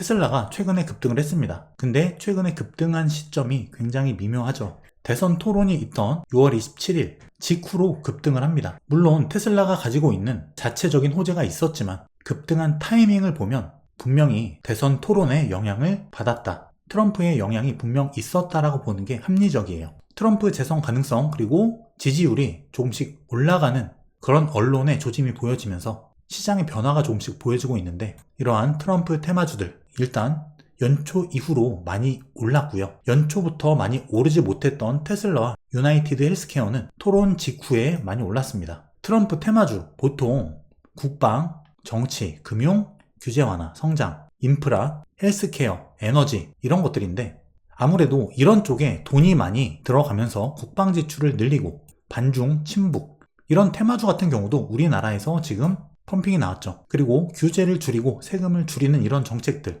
테슬라가 최근에 급등을 했습니다. 근데 최근에 급등한 시점이 굉장히 미묘하죠. 대선 토론이 있던 6월 27일 직후로 급등을 합니다. 물론 테슬라가 가지고 있는 자체적인 호재가 있었지만 급등한 타이밍을 보면 분명히 대선 토론의 영향을 받았다. 트럼프의 영향이 분명 있었다라고 보는 게 합리적이에요. 트럼프 재선 가능성 그리고 지지율이 조금씩 올라가는 그런 언론의 조짐이 보여지면서 시장의 변화가 조금씩 보여지고 있는데 이러한 트럼프 테마주들 일단 연초 이후로 많이 올랐고요. 연초부터 많이 오르지 못했던 테슬라와 유나이티드 헬스케어는 토론 직후에 많이 올랐습니다. 트럼프 테마주 보통 국방, 정치, 금융, 규제 완화, 성장, 인프라, 헬스케어, 에너지 이런 것들인데 아무래도 이런 쪽에 돈이 많이 들어가면서 국방 지출을 늘리고 반중, 친북 이런 테마주 같은 경우도 우리나라에서 지금 펌핑이 나왔죠. 그리고 규제를 줄이고 세금을 줄이는 이런 정책들